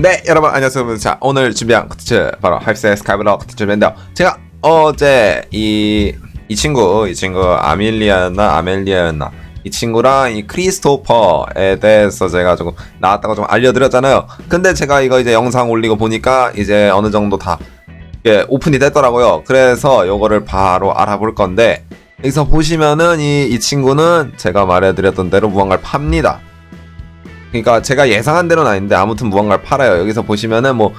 네 여러분 안녕하세요. 자 오늘 준비한 컨텐츠 바로 하이프스 스카이블럭 컨텐츠인데요 제가 어제 이, 이 친구 이 친구 아밀리아였나? 아멜리아였나? 이 친구랑 이 크리스토퍼에 대해서 제가 조금 나왔다고 좀 알려드렸잖아요. 근데 제가 이거 이제 영상 올리고 보니까 이제 어느 정도 다 이게 오픈이 됐더라고요. 그래서 요거를 바로 알아볼 건데 여기서 보시면은 이, 이 친구는 제가 말해드렸던 대로 무언가를 팝니다 그러니까 제가 예상한 대로는 아닌데 아무튼 무언가를 팔아요. 여기서 보시면은 뭐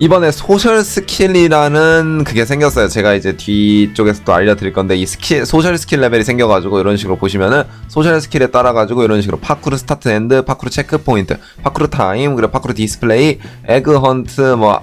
이번에 소셜 스킬이라는 그게 생겼어요. 제가 이제 뒤쪽에서 또 알려드릴 건데 이 스킬 소셜 스킬 레벨이 생겨가지고 이런 식으로 보시면은 소셜 스킬에 따라 가지고 이런 식으로 파쿠르 스타트 엔드, 파쿠르 체크 포인트, 파쿠르 타임, 그리고 파쿠르 디스플레이, 에그 헌트, 뭐,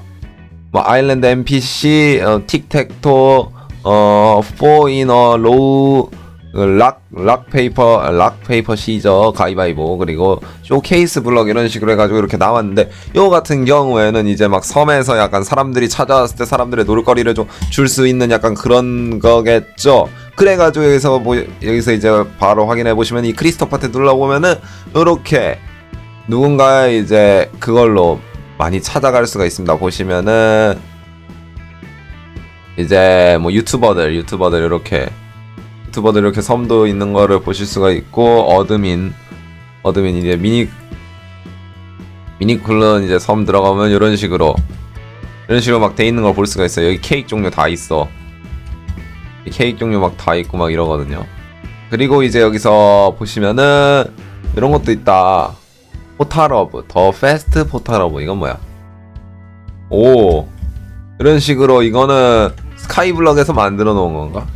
뭐 아일랜드 NPC, 어, 틱택토, 어, 포이너 로우 락, 락 페이퍼, 락 페이퍼 시저, 가위바위보, 그리고 쇼케이스 블럭 이런 식으로 해가지고 이렇게 나왔는데, 요 같은 경우에는 이제 막 섬에서 약간 사람들이 찾아왔을 때 사람들의 놀거리를 좀 줄 수 있는 약간 그런 거겠죠. 그래가지고 여기서 뭐, 여기서 이제 바로 확인해 보시면 이 크리스토퍼한테 눌러보면은, 요렇게 누군가 이제 그걸로 많이 찾아갈 수가 있습니다. 보시면은, 이제 뭐 유튜버들, 유튜버들 이렇게 유튜버들 이렇게 섬도 있는 거를 보실 수가 있고 어드민 어드민 이제 미니 미니쿨런 이제 섬 들어가면 이런 식으로 이런 식으로 막 돼 있는 걸 볼 수가 있어요. 여기 케이크 종류 다 있어. 이 케이크 종류 막 다 있고 막 이러거든요. 그리고 이제 여기서 보시면은 이런 것도 있다. 포탈러브 더 페스트 포탈러브 이건 뭐야? 오 이런 식으로 이거는 스카이블럭에서 만들어 놓은 건가?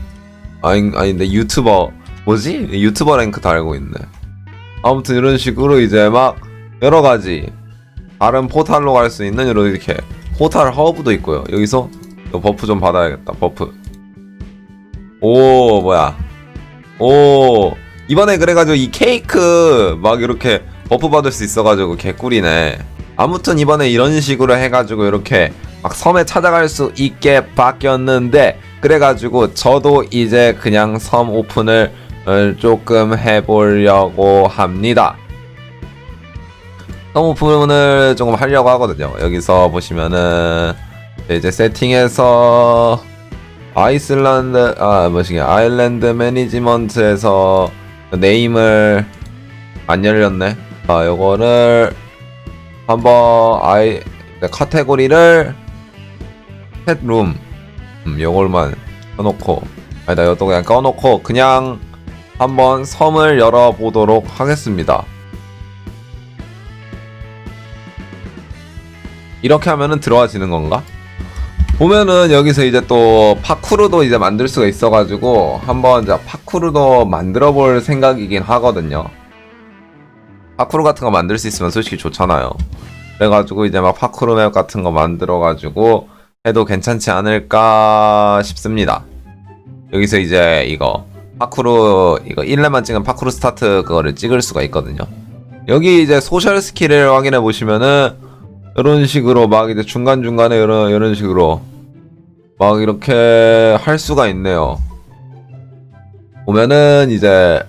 아니 아닌데 유튜버 뭐지 유튜버 랭크 달고 있네. 아무튼 이런 식으로 이제 막 여러 가지 다른 포탈로 갈 수 있는 이런 이렇게 포탈 허브도 있고요. 여기서 버프 좀 받아야겠다. 버프. 오 뭐야? 오 이번에 그래가지고 이 케이크 막 이렇게 버프 받을 수 있어가지고 개꿀이네. 아무튼 이번에 이런 식으로 해가지고 이렇게 막 섬에 찾아갈 수 있게 바뀌었는데 그래가지고 저도 이제 그냥 섬 오픈을 어, 조금 해보려고 합니다. 섬 오픈을 조금 하려고 하거든요. 여기서 보시면은 이제 세팅에서 아이슬란드 아 뭐시게 아일랜드 매니지먼트에서 네임을 안 열렸네. 아 요거를 한번 아이 카테고리를 펫룸 음, 요걸만 꺼놓고 아니다 이것도 그냥 꺼놓고 그냥 한번 섬을 열어보도록 하겠습니다. 이렇게 하면은 들어와지는 건가? 보면은 여기서 이제 또 파쿠르도 이제 만들 수가 있어가지고 한번 이제 파쿠르도 만들어 볼 생각이긴 하거든요. 파쿠르 같은 거 만들 수 있으면 솔직히 좋잖아요. 그래가지고 이제 막 파쿠르 맵 같은 거 만들어가지고 해도 괜찮지 않을까 싶습니다. 여기서 이제 이거 파쿠르 이거 1렙만 찍은 파쿠르 스타트 그거를 찍을 수가 있거든요. 여기 이제 소셜 스킬을 확인해 보시면은 이런 식으로 막 이제 중간 중간에 이런 이런 식으로 막 이렇게 할 수가 있네요. 보면은 이제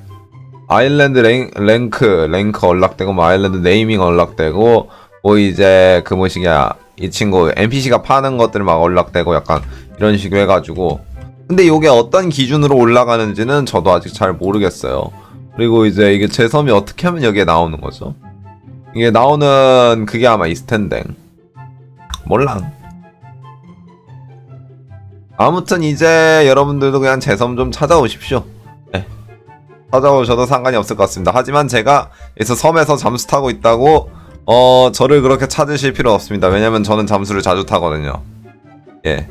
아일랜드 랭, 랭크 랭크 언락되고 뭐 아일랜드 네이밍 언락되고 뭐 이제 그 뭐시냐 이 친구 NPC가 파는 것들 막 언락되고 약간 이런 식으로 해가지고 근데 이게 어떤 기준으로 올라가는지는 저도 아직 잘 모르겠어요. 그리고 이제 이게 제 섬이 어떻게 하면 여기에 나오는 거죠? 이게 나오는 그게 아마 이스텐댕 몰랑 아무튼 이제 여러분들도 그냥 제 섬 좀 찾아오십시오. 네. 찾아오셔도 상관이 없을 것 같습니다. 하지만 제가 여기서 섬에서 잠수 타고 있다고 어 저를 그렇게 찾으실 필요 없습니다. 왜냐면 저는 잠수를 자주 타거든요. 예.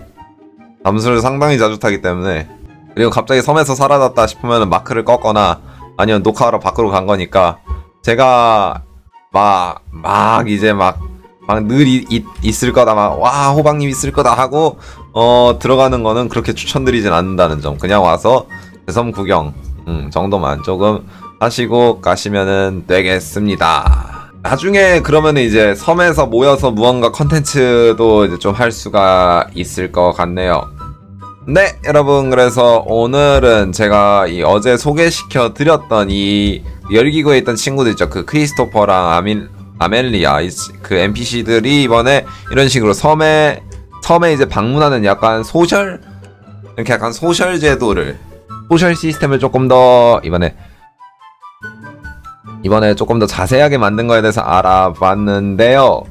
잠수를 상당히 자주 타기 때문에 그리고 갑자기 섬에서 사라졌다 싶으면 마크를 꺾거나 아니면 녹화하러 밖으로 간 거니까 제가 막 막 이제 막 막 늘 있을 거다 막 와 호박님 있을 거다 하고 어 들어가는 거는 그렇게 추천드리진 않는다는 점 그냥 와서 대섬 구경 음, 정도만 조금 하시고 가시면은 되겠습니다. 나중에 그러면 이제 섬에서 모여서 무언가 컨텐츠도 이제 좀 할 수가 있을 것 같네요. 네, 여러분 그래서 오늘은 제가 이 어제 소개시켜 드렸던 이 열기구에 있던 친구들 있죠. 그 크리스토퍼랑 아밀 아멜리아 이- 그 NPC들이 이번에 이런 식으로 섬에 섬에 이제 방문하는 약간 소셜 이렇게 약간 소셜 제도를 소셜 시스템을 조금 더 이번에 이번에 조금 더 자세하게 만든 거에 대해서 알아봤는데요.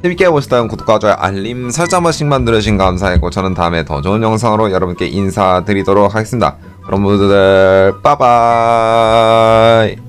재밌게 보셨다면 구독과 좋아요, 알림 설정 한 번씩만 누르신 감사하고 저는 다음에 더 좋은 영상으로 여러분께 인사드리도록 하겠습니다. 그럼 모두들 빠바이